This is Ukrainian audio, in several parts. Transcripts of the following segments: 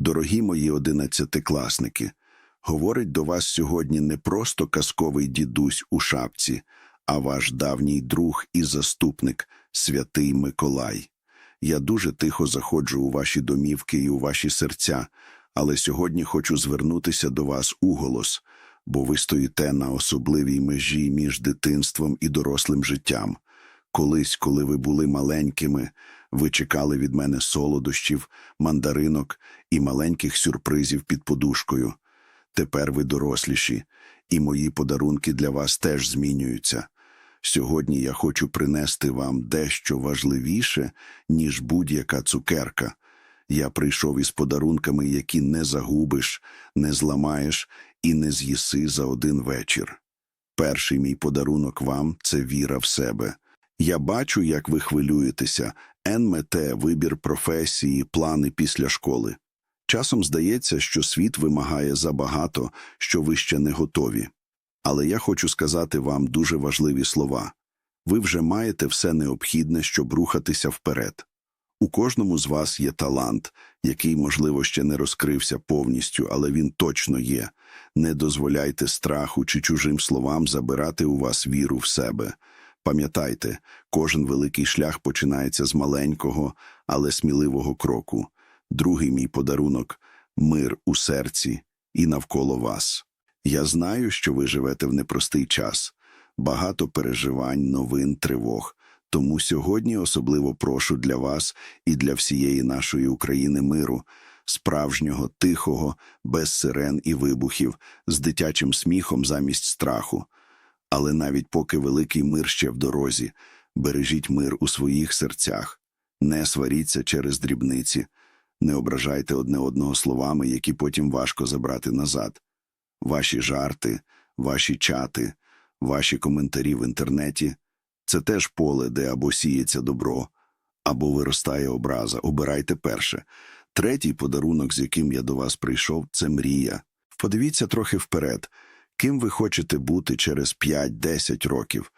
Дорогі мої одинадцятикласники, говорить до вас сьогодні не просто казковий дідусь у шапці, а ваш давній друг і заступник, святий Миколай. Я дуже тихо заходжу у ваші домівки і у ваші серця, але сьогодні хочу звернутися до вас уголос, бо ви стоїте на особливій межі між дитинством і дорослим життям. Колись, коли ви були маленькими, ви чекали від мене солодощів, мандаринок і маленьких сюрпризів під подушкою. Тепер ви доросліші, і мої подарунки для вас теж змінюються. Сьогодні я хочу принести вам дещо важливіше, ніж будь-яка цукерка. Я прийшов із подарунками, які не загубиш, не зламаєш і не з'їси за один вечір. Перший мій подарунок вам це віра в себе. Я бачу, як ви хвилюєтеся, НМТ, вибір професії, плани після школи. Часом здається, що світ вимагає забагато, що ви ще не готові. Але я хочу сказати вам дуже важливі слова. Ви вже маєте все необхідне, щоб рухатися вперед. У кожному з вас є талант, який, можливо, ще не розкрився повністю, але він точно є. Не дозволяйте страху чи чужим словам забирати у вас віру в себе. Пам'ятайте, кожен великий шлях починається з маленького, але сміливого кроку. Другий мій подарунок мир у серці і навколо вас. Я знаю, що ви живете в непростий час, багато переживань, новин, тривог. Тому сьогодні особливо прошу для вас і для всієї нашої України миру, справжнього, тихого, без сирен і вибухів, з дитячим сміхом замість страху. Але навіть поки великий мир ще в дорозі, бережіть мир у своїх серцях, не сваріться через дрібниці, не ображайте одне одного словами, які потім важко забрати назад. Ваші жарти, ваші чати, ваші коментарі в інтернеті це теж поле, де або сіється добро, або виростає образа. Обирайте перше. Третій подарунок, з яким я до вас прийшов, це мрія. Подивіться трохи вперед, ким ви хочете бути через 5-10 років,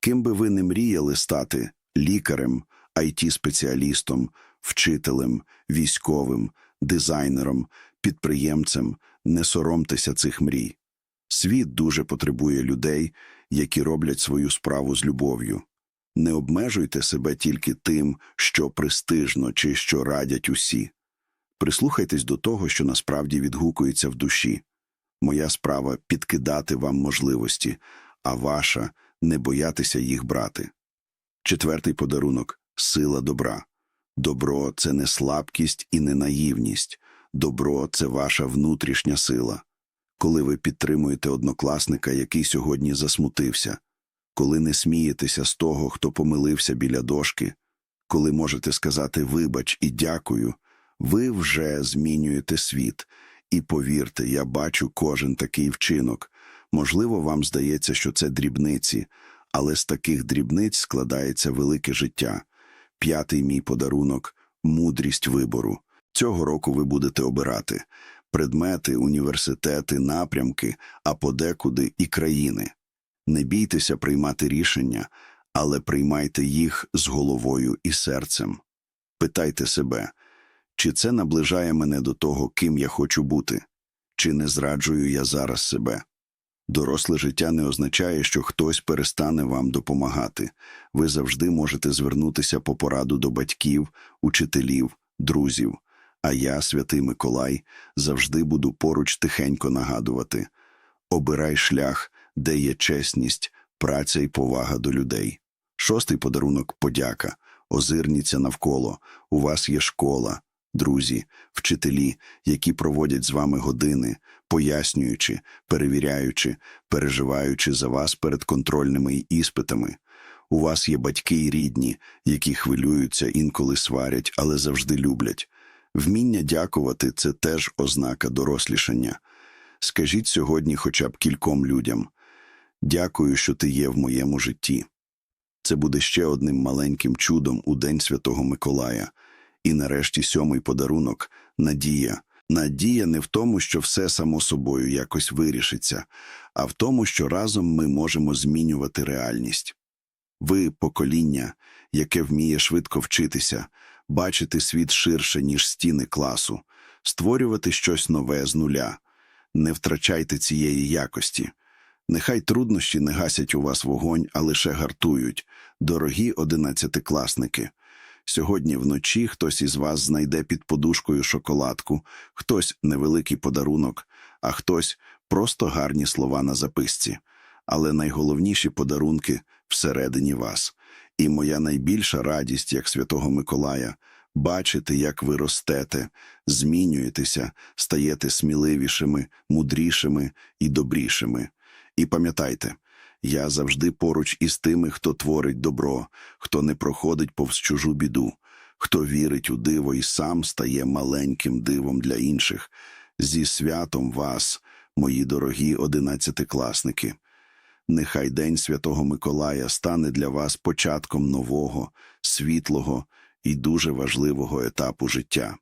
ким би ви не мріяли стати лікарем, IT-спеціалістом, вчителем, військовим, дизайнером, підприємцем, не соромтеся цих мрій. Світ дуже потребує людей, які роблять свою справу з любов'ю. Не обмежуйте себе тільки тим, що престижно чи що радять усі. Прислухайтесь до того, що насправді відгукується в душі. Моя справа підкидати вам можливості, а ваша не боятися їх брати. Четвертий подарунок сила добра. Добро це не слабкість і не наївність. Добро це ваша внутрішня сила. Коли ви підтримуєте однокласника, який сьогодні засмутився, коли не смієтеся з того, хто помилився біля дошки, коли можете сказати вибач і дякую, ви вже змінюєте світ. І повірте, я бачу кожен такий вчинок. Можливо, вам здається, що це дрібниці, але з таких дрібниць складається велике життя. П'ятий мій подарунок мудрість вибору. Цього року ви будете обирати предмети, університети, напрямки, а подекуди і країни. Не бійтеся приймати рішення, але приймайте їх з головою і серцем. Питайте себе, чи це наближає мене до того, ким я хочу бути, чи не зраджую я зараз себе. Доросле життя не означає, що хтось перестане вам допомагати. Ви завжди можете звернутися по пораду до батьків, учителів, друзів. А я, святий Миколай, завжди буду поруч тихенько нагадувати обирай шлях, де є чесність, праця і повага до людей. Шостий подарунок подяка. Озирніться навколо. У вас є школа, друзі, вчителі, які проводять з вами години, пояснюючи, перевіряючи, переживаючи за вас перед контрольними іспитами. У вас є батьки й рідні, які хвилюються, інколи сварять, але завжди люблять. Вміння дякувати це теж ознака дорослішання. Скажіть сьогодні хоча б кільком людям дякую, що ти є в моєму житті. Це буде ще одним маленьким чудом у День Святого Миколая. І нарешті сьомий подарунок надія. Надія не в тому, що все само собою якось вирішиться, а в тому, що разом ми можемо змінювати реальність. Ви покоління, яке вміє швидко вчитися, бачити світ ширше, ніж стіни класу. створювати щось нове з нуля. Не втрачайте цієї якості. Нехай труднощі не гасять у вас вогонь, а лише гартують. Дорогі одинадцятикласники. Сьогодні вночі хтось із вас знайде під подушкою шоколадку, хтось невеликий подарунок, а хтось просто гарні слова на записці. Але найголовніші подарунки всередині вас. І моя найбільша радість, як Святого Миколая, бачити, як ви ростете, змінюєтеся, стаєте сміливішими, мудрішими і добрішими. І пам'ятайте, я завжди поруч із тими, хто творить добро, хто не проходить повз чужу біду, хто вірить у диво і сам стає маленьким дивом для інших. Зі святом вас, мої дорогі одинадцятикласники. Нехай День Святого Миколая стане для вас початком нового, світлого і дуже важливого етапу життя.